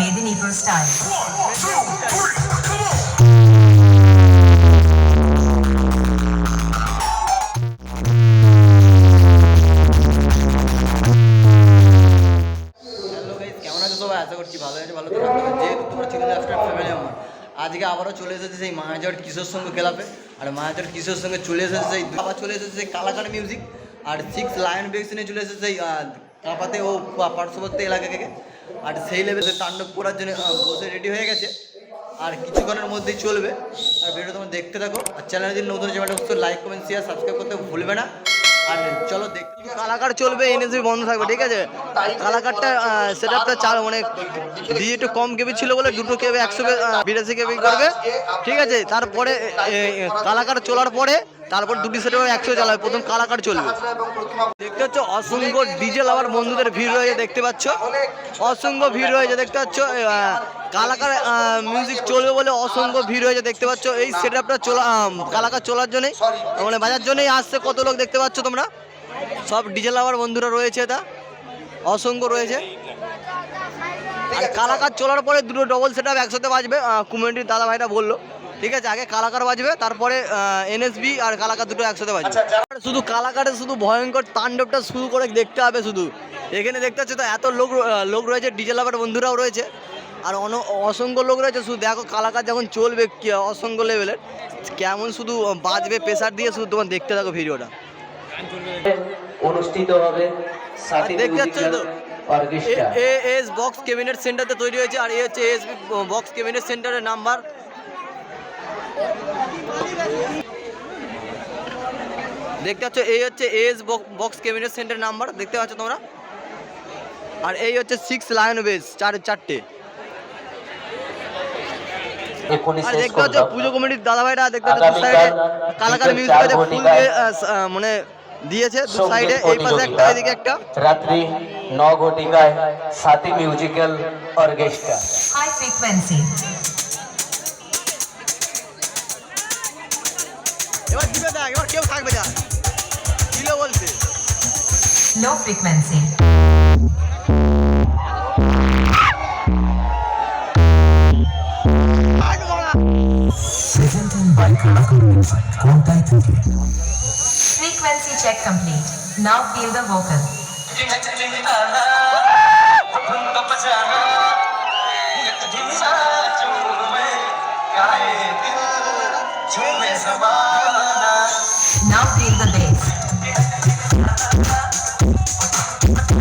Medinipur style. আজকে আবারও চলে এসেছে সেই মায়াজট কিশোর সঙ্গে খেলাপে আর মায়াজট কিশোর সঙ্গে চলে এসেছে সেই আবার চলে এসেছে সেই কালাকার মিউজিক আর সিক্স লায়ন বেক্স নিয়ে চলে এসেছে সেই কাপাতে ও পার্শ্ববর্তী এলাকা থেকে আর সেই লেভেলে তাণ্ডব করার জন্য বসে রেডি হয়ে গেছে। আর কিছুক্ষণের মধ্যেই চলবে। আর ভিডিও তোমরা দেখতে থাকো। আর চ্যানেল যদি নতুন চ্যানেলটা অবশ্যই লাইক কমেন্ট শেয়ার সাবস্ক্রাইব করতে ভুলবে না। আর চলো দেখতে কালাকার চলবে এনএসবি বন্ধ থাকবে, ঠিক আছে? কালাকারটা সেট আপটা চাল মানে দিয়ে একটু কম কেবি ছিল বলে দুটো কেবি, একশো বিরাশি কেবি করবে। ঠিক আছে? তারপরে কালাকার চলার পরে তারপর দুটি সেট একশো চালাবে। প্রথম কালাকার চলবে। দেখতে পাচ্ছ, অসংখ্য ডিজেল আবার বন্ধুদের ভিড় রয়েছে, দেখতে পাচ্ছ। অসংখ্য ভিড় রয়েছে, দেখতে পাচ্ছ। কালাকার মিউজিক চলবে বলে অসংখ্য ভিড় হয়েছে দেখতে পাচ্ছ। এই সেট আপটা চলা কালাকার চলার জন্যই মানে বাজার জন্যই আসছে। কত লোক দেখতে পাচ্ছ তোমরা? সব ডিজেল আবার বন্ধুরা রয়েছে এটা। অসংখ্য রয়েছে। আর কালাকার চলার পরে দুটো ডবল সেট আপ একসাথে বাজবে। কমিউনিটির দাদা ভাইটা বলল। ঠিক আছে আগে কালাকার বাজবে তারপরে এনএসবি আর কালাকার দুটো একসাথে বাজবে। শুধু কালাকারে শুধু ভয়ঙ্কর তাণ্ডবটা শুরু করে দেখতে হবে শুধু। এখানে দেখতে পাচ্ছ তো এত লোক লোক রয়েছে ডিজেল আবার বন্ধুরাও রয়েছে। আর অন অসংখ্য লোক রয়েছে শুধু দেখো কালাকার যখন চলবে কি- অসংখ্য লেভেলের কেমন শুধু বাজবে প্রেশার দিয়ে শুধু তোমার দেখতে থাকো ভিডিওটা অনুষ্ঠিত হবে দেখতে পাচ্ছ তো? এ এস বক্স ক্যাবিনেট সেন্টারতে তৈরি হয়েছে আর এই হচ্ছে এস বক্স ক্যাবিনেট সেন্টারের নাম্বার দেখতে পাচ্ছ এই হচ্ছে S box cabinet centre number দেখতে পাচ্ছ তোমরা? আর এই হচ্ছে সিক্স লায়ন বেস চার চারটে। আর দেখতে পাচ্ছ পুজো কমিটির দাদা ভাইরা দেখতে পাচ্ছ দু সাইডে কালাকার মিউজিক ফুল দিয়ে মানে দিয়েছে দু সাইডে এই পাশে একটা এদিকে একটা। রাত্রি ন ঘটিকায় Sathi musical orchestra High frequency. low frequency. Presenting by Frequency check complete. Now feel the vocal.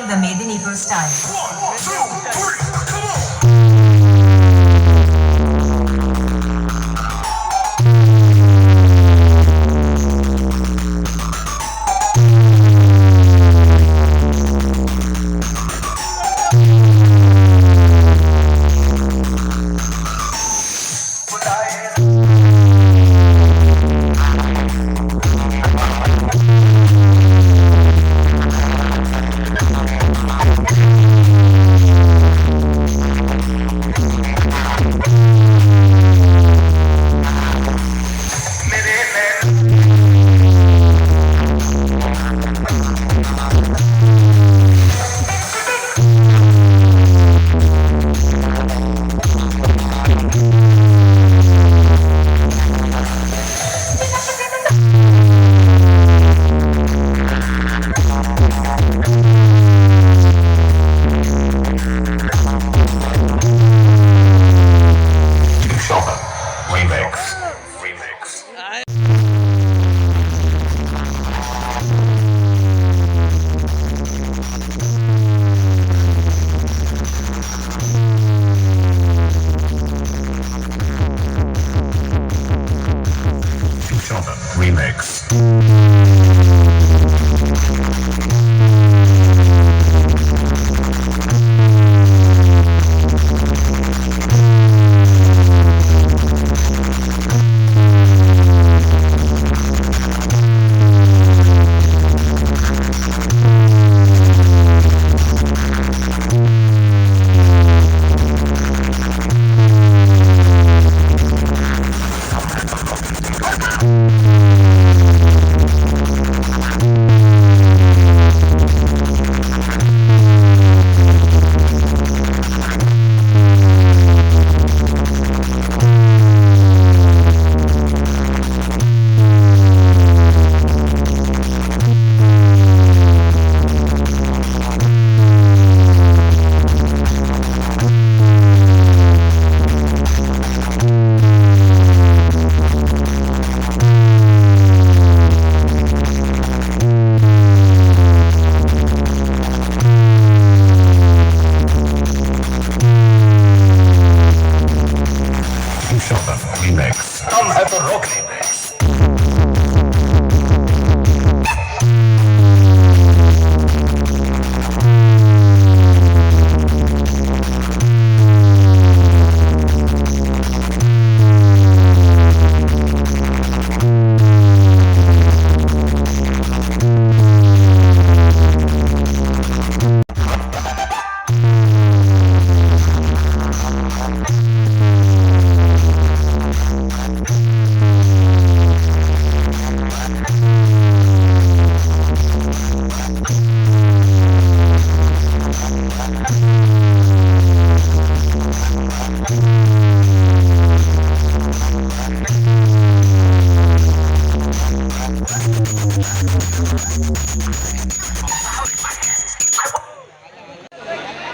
in the Medinipur style. One, two, three.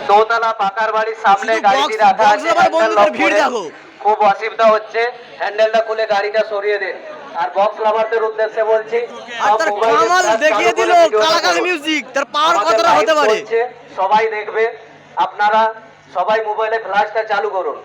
দোতলা পাকার বাড়ির সামনে গাড়িটি রাখা আছে ভিড় দেখো। খুব অসুবিধা হচ্ছে হ্যান্ডেলটা খুলে গাড়িটা সরিয়ে দিন আর বক্স লাভারদের উদ্দেশ্যে বলছি কামাল দেখিয়ে দিল কালাকালি। মিউজিক তার পাওয়ার কতটা হতে পারে সবাই দেখবে আপনারা সবাই মোবাইলে ফ্ল্যাশটা চালু করুন